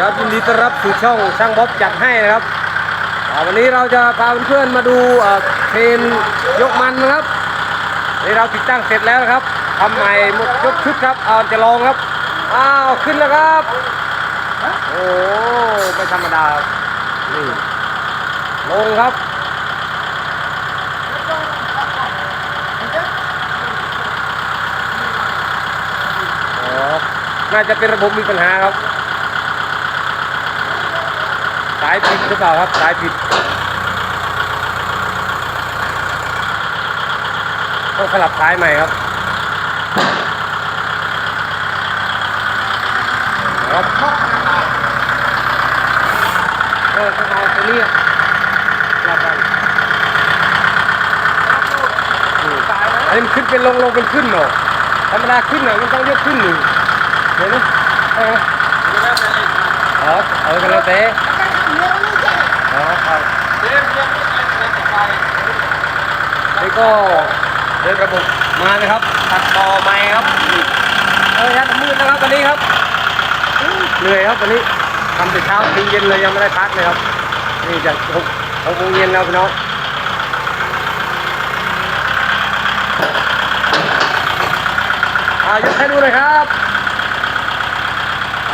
ครับยินดีต้อนรับสู่ช่องช่างบ๊อบจัดให้นะครับวันนี้เราจะพาเพื่อนๆมาดูเออเทรนยกมันนะครับนี่เราติดตั้งเสร็จแล้วนะครับทำใหม่หมดยกชุดครับเอาจะลองครับอ้าวขึ้นแล้วครับโอ้ไม่ธรรมดานี่ลงครับอ๋อน่าจะเป็นระบบมีปัญหาครับายผิดหรือเปล่าครับสายผิดต้องสลับสายใหม่ครับครับเออต้องเอาตัวนี้สลับกันอืมอันนี้มันขึ้นเป็นลงลงเป็นขึ้นเนาะธรรมดาขึ้นน่ะมันต้องยกขึ้นหนึ่งเห็นไหมใช่ไหมอ๋อเออกันแล้วแต่ อ๋อครับ นี่ก็เดินระบบมานะครับตัดต่อไม้ครับเออยัดมืดนะครับวันนี้ครับเหนื่อยครับวันนี้ทำแต่เช้าถึงเย็นเลยยังไม่ได้พักเลยครับ นี่จะหกหกโมงเย็นแล้วพี่น้องอ่ายกให้ดูเลยครับ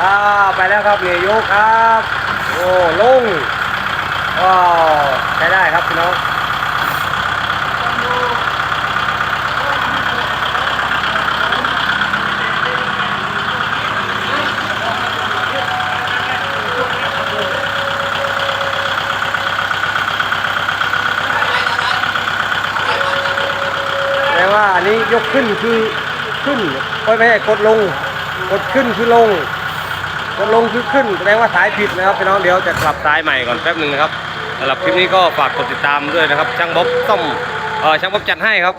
อ่าไปแล้วครับนี่ยกครับ โอ้ลงก็ใช้ได้ครับพี่น้อง อันนี้ยกขึ้นคือขึ้นไม่ใช่กดลง กดขึ้นคือลง กดลงคือขึ้นแสดงว่าสายผิดนะครับพี่น้องเดี๋ยวจะกลับสายใหม่ก่อนแป๊บหนึ่งนะครับสำหรับคลิปนี้ก็ฝากกดติดตามด้วยนะครับ ช่างบ๊อบต้องเออช่างบ๊อบจัดให้ครับ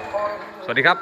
สวัสดีครับ